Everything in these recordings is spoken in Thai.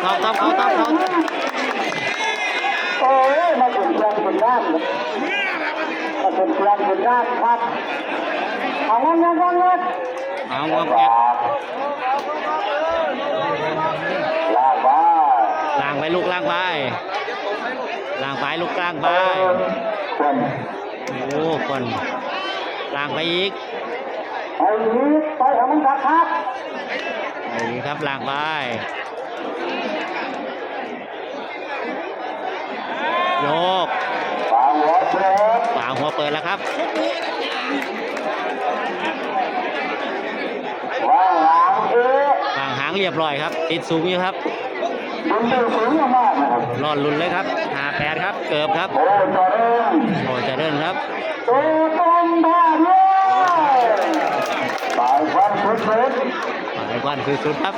เขาเขาเขาเขาเขาโอ้ยมาถึงกลางบนด้านมาถึงกลางบนด้านครับเอาเงินเงินเงินเอาเงินเงินล่างไปล่างไปลูกล่างไปล่างไปลูกกลางไปโอ้คนล่างไปอีกไปอีกไปเอามันครับครับไปครับล่างไป เปิดแล้วครับว่างหางเรียบร้อยครับ ติดสูงอยู่ครับรอดลุนเลยครับหาแปดครับ เกือบครับโอ้จอเริ่มโอ้เจะเดินครับตัวต้นบ้าเลยสายฟันสุดสุดหมายวันคือสุดครับ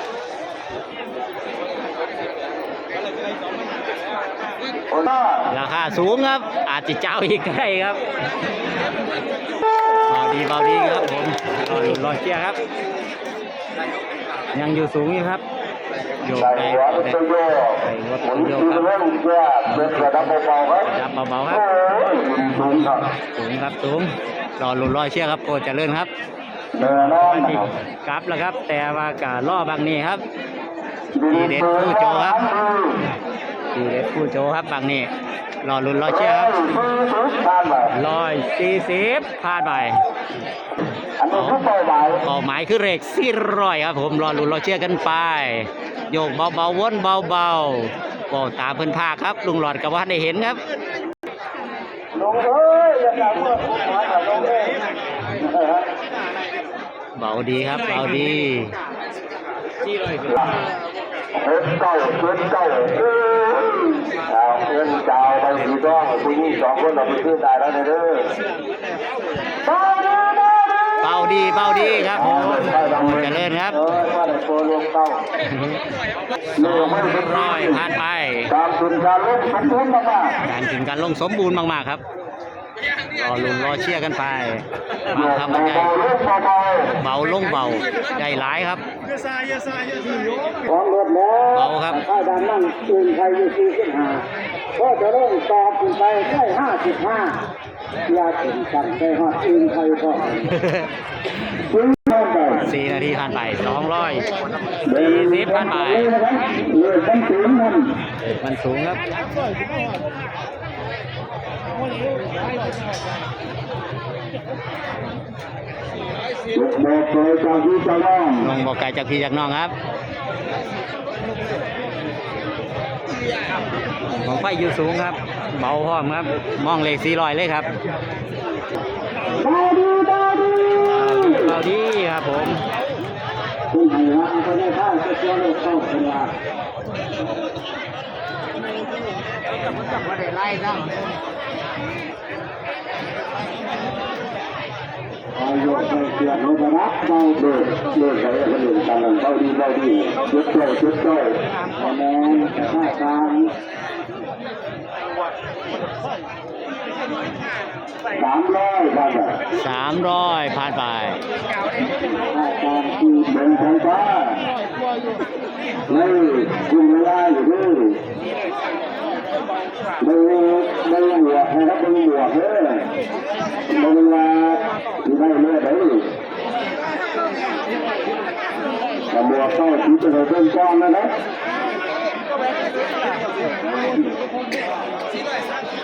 โอ้น่า ราคาสูงครับ อาจจะเจ้าอีกก็ได้ครับเบาดีเบาดีครับผมรอลุ้นรอเชียร์ครับ ยังอยู่สูงอยู่ครับโยกใส่ไปหัวเป็นตัวโยกหมุนตีเรื่องแค่เดินกระดับเบาๆครับจับเบาๆครับโอ้ยสูงครับสูงครับสูงรอลุ้นรอเชียร์ครับโอ้เจะเลื่อนครับเดินนอนนะครับกลับแล้วครับ แต่ว่ากะล่อบางนี้ครับดีเด็ดผู้โจครับ ดีเด็ดผู้โจครับบางนี้รอลุ้นรอเชียร์ครับผ่านไปร้อยสี่สิบพลาดไปอันนี้คือเป้าหมายเป้าหมายคือเรกสี่ร้อยครับผมรอลุ้นรอเชียร์กันไป โยกเบาๆวนเบาๆบอกตามเพิ่นภาคครับ ลุงหลอดกับว่าได้เห็นครับลงเอ้ยอย่าด่าเพื่อนผมหาแต่ลงเองเบาดีครับเบาดีเอ็นเก้าเอ็นเก้า เออเอาเงินจ่ายไปสีดองผู้หญิงสองคนเราไปซื้อได้แล้วเนี่ยเด้อเบาดีเบาดีเบาดีครับผมเจริญครับเออมาได้โปรลงเก้าสองร้อยผ่านไปตามทุนการลงสมบูรณ์มากการถึงการลงสมบูรณ์มากๆครับรอลุ้นรอเชียร์กันไปๆมาทำกันใหญ่เบาลงเบาเบาลงเบาใจร้ายครับๆของรถแล้วเบา ครับถ้าดันนั่งอื่นใครอยู่สี่สิบห้าก็จะเริ่มต่อขึ้นไปได้ห้าสิบห้าอย่าถึงกันได้ฮอดอื่นใครก็ซื้อมาไปสี่นาทีผ่านไปสองร้อยสี่สิบผ่านไปเลยตั้งถึงมันมันสูงครับลูกโมเคยจากที่จะน้องลงบอกไก่จากพี่จากน้องครับ ของไฟอยู่สูงครับ เบาพร้อมครับ มองเลขสี่ร้อยเลยครับดาดีดาดีเบาดีครับผมคุณให้วางก็ได้ ยุไม่เสียเขาจะรับเบาเบิกเลิกใช้คนอื่นกันเบาดีเบาดียุดเจ้ายุดเจ้าคะแนนค่าการสามร้อยบาทสามร้อยผ่านไปค่าการคือเป็นไฟฟ้าไม่ยุ่งไม่ได้อยู่ด้วย ม่ไม่หมวกนะครับไม่หมวกเด้อไม่เวลาที่ได้เลือดเลยแต่หมวกต้องชี้ไปเพิ่มก้อนนะครับ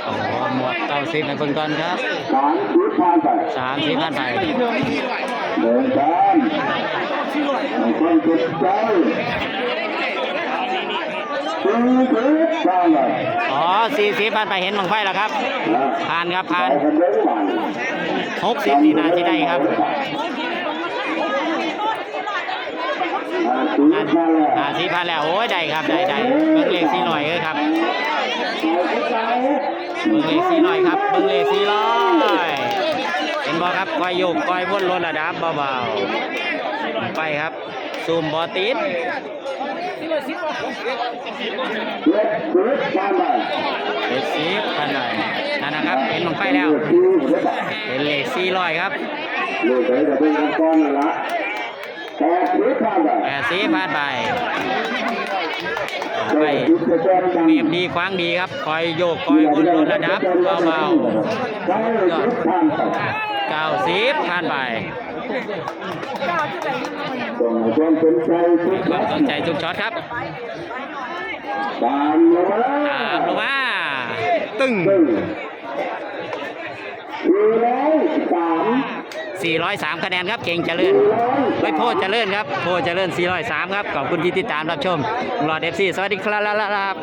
โอ้หมวดเก้าสิบในเบื้องต้นครับสามชี้ผ่านไปสามสิบผ่านไปเดินกันไม่ต้องเจ็บใจสี่สิบผ่านไป อ๋อสี่สิบผ่านไปเห็นบังไฟแล้วครับ ผ่านครับผ่านหกสิบนี่นาทีได้ครับอ่าสี่ผ่านแล้วโอ้ยได้ครับได้ได้เบิ้งเลขสี่ร้อยเลยครับเบิ้งเลขสี่ร้อยครับเบิ้งเลขสี่ร้อยเห็นบ่ครับคอยโยกคอยวนลดระดับเบาๆไปครับซูมบอติด เล็กเล็กผ่านไปเลขสี่ผ่านเลยนั่นนะครับเห็นบังไฟแล้วเล็กเป็นเลขสี่ร้อยครับแปดสิบผ่าดสีผ่านไปไปยุบจะแจ้งดังเมียบดีคว้างดีครับ คอยโยกคอยวนลดระดับเบาเบาสิบผ่านไปๆเก้าสิบผ่านไปส่งให้ ความสนใจความสนใจทุกช็อตครับตามลงมาตามลงมาตึ้งตึ้งสี่ร้อยสามคะแนนครับเก่งเจริญสี่อยเฮ้ยโพดเจริญครับโพดเจริญ403ครับขอบคุณที่ติดตามรับชมหลอเอฟซี่สวัสดีครับ